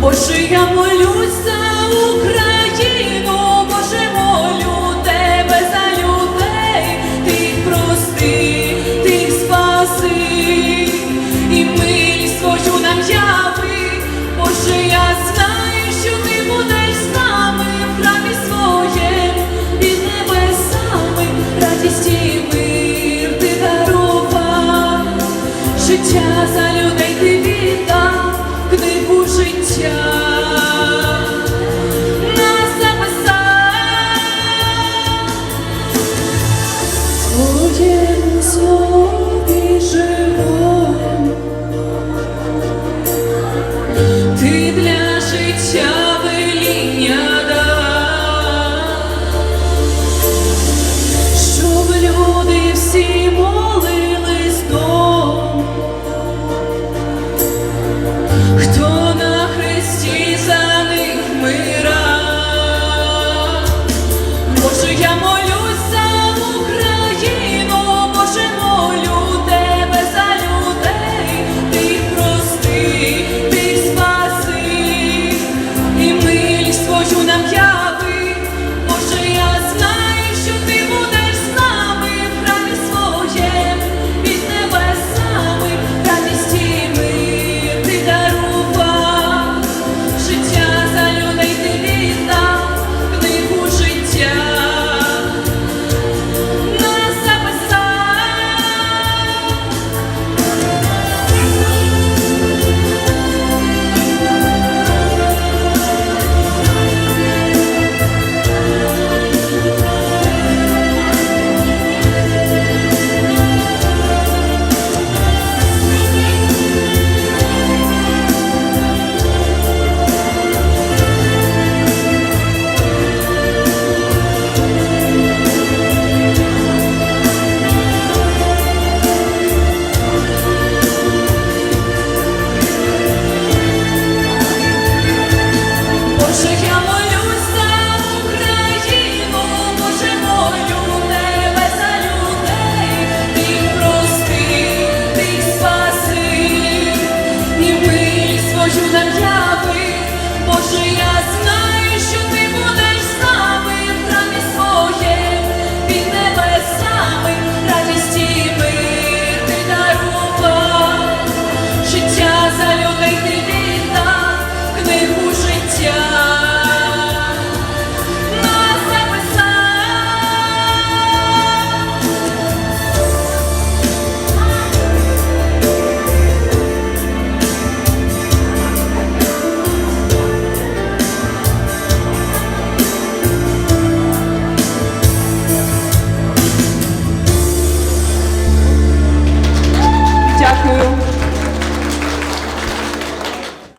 Боже, я молюсь за Україну, Боже. Я Дякую.